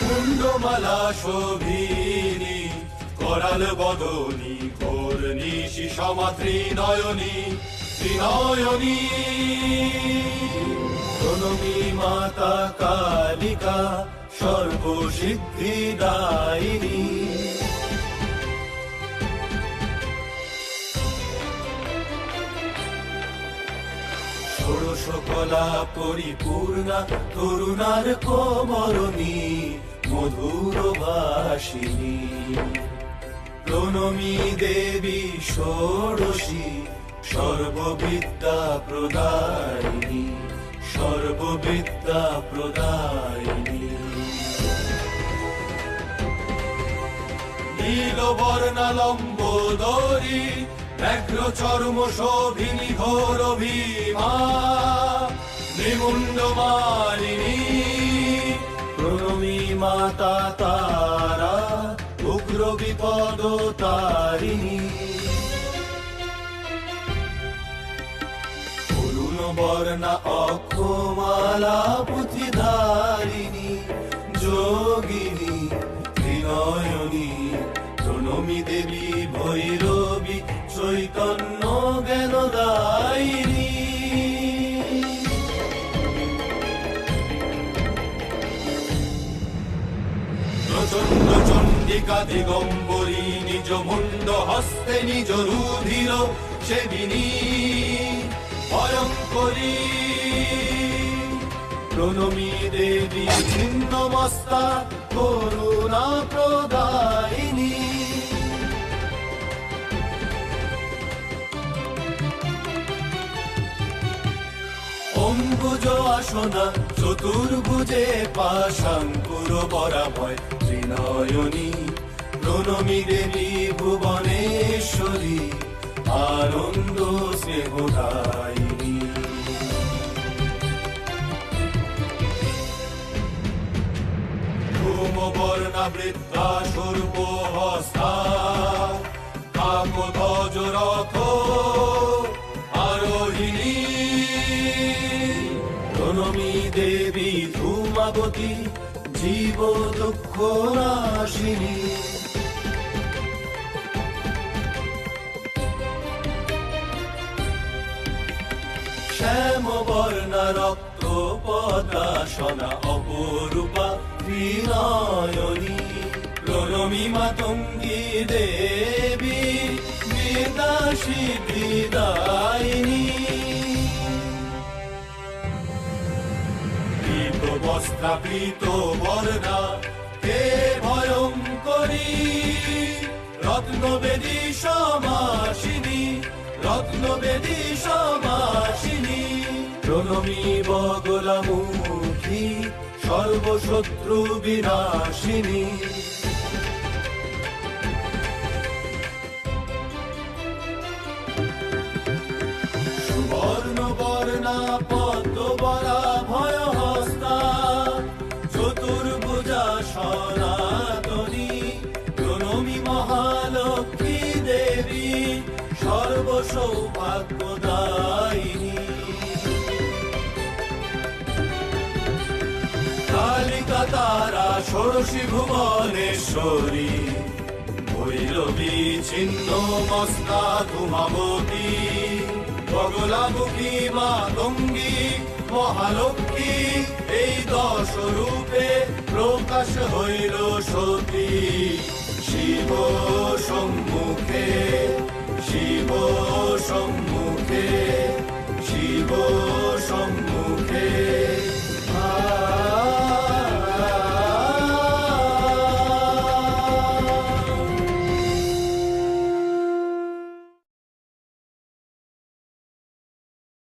কুণ্ডমালা শোভিনী করাল বদনী ঘোর নিশি সমাত্রী নয়নী ত্রিনয়নী। প্রণমী মাতা কালিকা সর্বসিদ্ধিদায়িনী। ষোড়শ কলা পরিপূর্ণা, করুণার কোমরণী মধুর ভাসিনী প্রণমী দেবী ষোড়শী, সর্ববিদ্যা প্রদায়িনী সর্ববিদ্যা প্রদায়িনী। নীলবর্ণালম্বোদরী ব্যাঘ্র চর্ম শোভিনী ঘোর ভীমা নিমুণ্ড মালিনী, প্রণমী মাতা তারা, উগ্র বিপদ তারিণী। অরুণ বর্ণা অক্ষমালা পুঁথিধারিণী, যোগিনী, ত্রিনয়নী, প্রণমী দেবী ভৈরবী চৈতন্য জ্ঞানদায়িনী প্রচণ্ড চণ্ডিকা দিগম্বরী নিজ মুন্ড হস্তে নিজ রুধির সেবিনী। ভয়ঙ্করী প্রণমী দেবী ছিন্নমস্তা করুণা প্রদায়িনী। অম্বুজ আসনা, চতুর্ভুজে পাশাঙ্কুর বরাভয় ত্রিনয়নী, প্রণমী দেবী ভুবনেশ্বরী, আনন্দ স্নেহদায়িনী। ধূমবর্ণা বৃদ্ধা স্বরূপ হস্তা কাকধ্বজ রথ প্রণমী দেবী ধূমাবতী, জীব দুঃখ নাশিনী। শ্যাম বর্ণা রক্ত পদাসনা অপরূপা বিনয়নী। প্রণমী মাতঙ্গী দেবী বিদাসী বিদায়িনী কৃত বস্ত্রাকৃত বর্ণা হে ভয়ঙ্করী? রত্নবেদী সমাসিনী রত্নবেদী সমাসিনী। প্রণমী বগলামুখী, সর্বশত্রু বিনাশিনী। সুবর্ণ বর্ণা সর্বসৌভাগ্যদায়িনী কালিকা তারা ষোড়শী ভুবনেশ্বরী। ভৈরবী ছিন্ন মস্তা ধুমাবতী বগলামুখী মা গঙ্গী মহালক্ষ্মী, এই দশ রূপে প্রকাশ হইল সতী। শিব সম্মুখে শিব সম্মুখে শিব সম্মুখে।